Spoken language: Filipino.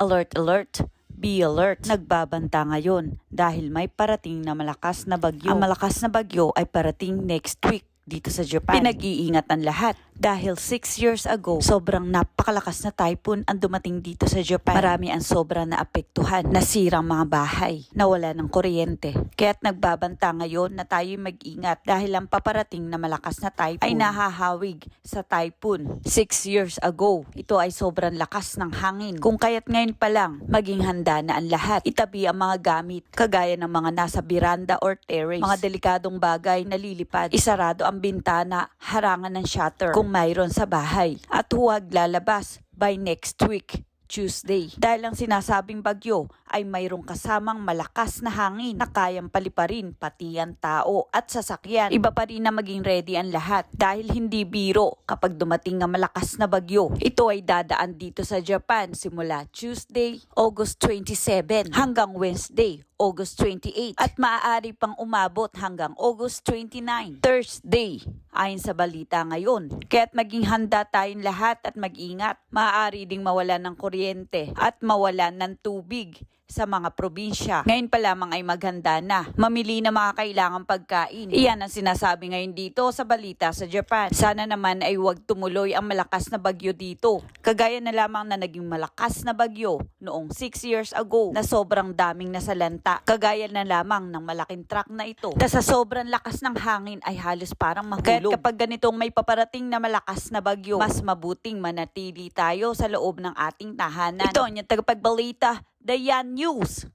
Alert, alert! Be alert! Nagbabanta ngayon dahil may parating na malakas na bagyo. Ang malakas na bagyo ay parating next week dito sa Japan. Pinag-iingat ang lahat dahil 6 years ago, sobrang napakalakas na typhoon ang dumating dito sa Japan. Marami ang sobrang naapektuhan, nasirang mga bahay, nawala ng kuryente. Kaya't nagbabanta ngayon na tayo mag-ingat dahil ang paparating na malakas na typhoon ay nahahawig sa typhoon. 6 years ago, ito ay sobrang lakas ng hangin. Kung kaya't ngayon pa lang, maging handa na ang lahat. Itabi ang mga gamit, kagaya ng mga nasa veranda or terrace. Mga delikadong bagay na lilipad. Isarado ang bintana, harangan ng shutter kung mayroon sa bahay. At huwag lalabas by next week. Tuesday. Dahil ang sinasabing bagyo ay mayroong kasamang malakas na hangin na kayang paliparin pati ang tao at sasakyan. Iba pa rin na maging ready ang lahat dahil hindi biro kapag dumating ang malakas na bagyo. Ito ay dadaan dito sa Japan simula Tuesday, August 27 hanggang Wednesday, August 28 at maaari pang umabot hanggang August 29, Thursday, ayon sa balita ngayon. Kaya't maging handa tayong lahat at mag-ingat. Maaari ding mawalan ng kuryente at mawalan ng tubig sa mga probinsya. Ngayon pa lamang ay maghanda na. Mamili na mga kailangang pagkain. Iyan ang sinasabi ngayon dito sa balita sa Japan. Sana naman ay huwag tumuloy ang malakas na bagyo dito. Kagaya na lamang na naging malakas na bagyo noong 6 years ago na sobrang daming nasalanta. Kagaya na lamang ng malaking truck na ito. Na sa sobrang lakas ng hangin ay halos parang mahulog. Kaya kapag ganitong may paparating na malakas na bagyo, mas mabuting manatili tayo sa loob ng ating tahanan. Ito ang tagapagbalita, Dayan News.